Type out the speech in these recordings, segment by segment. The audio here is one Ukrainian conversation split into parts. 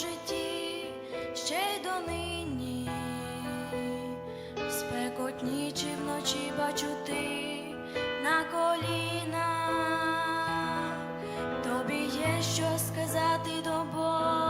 житті ще й донині. В спекотні чи вночі бачу ти на коліна, Тобі є що сказати до Бога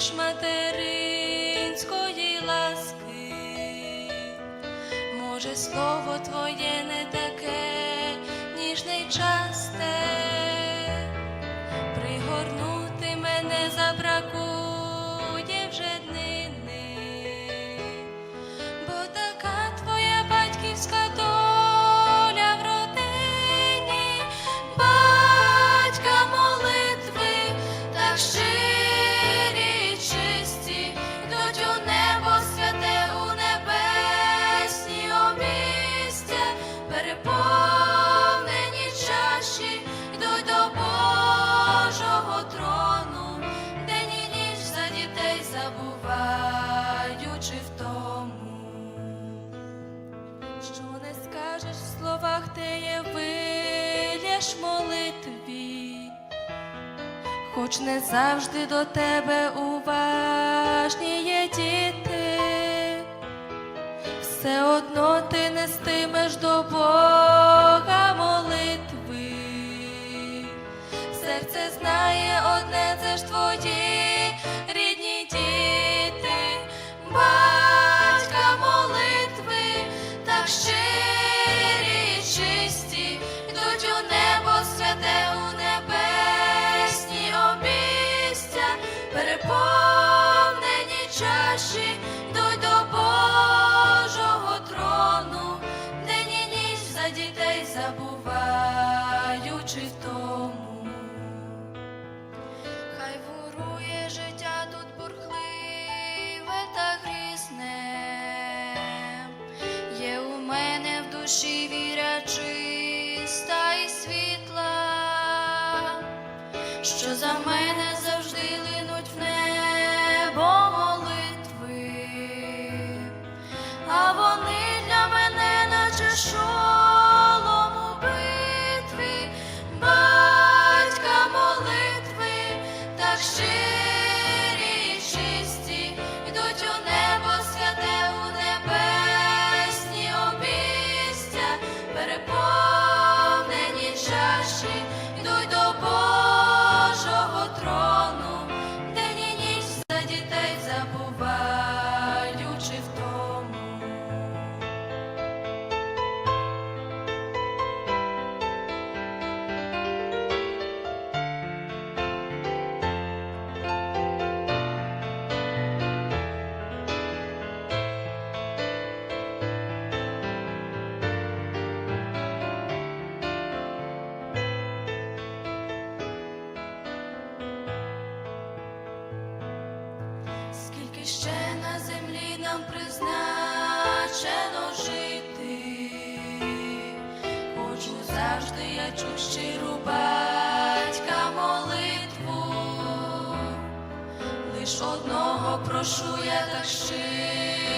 не материнської ласки, може, слово твоє не таке ніжне й часте, словах, те є вилєш молитві, хоч не завжди до тебе уважні є діти, все одно ти нестимеш до Бога молитви. Серце знає одне, це ж твої чаші, йдуть до Божого трону, день і ніч за дітей забуваючи тому. Хай вирує життя тут бурхливе та грізне. Є у мене в душі віря чиста і світла, що за мене Скільки ще на землі нам призначено жити, хочу завжди я чуть щиру батька молитву, лиш одного прошу я так щиро.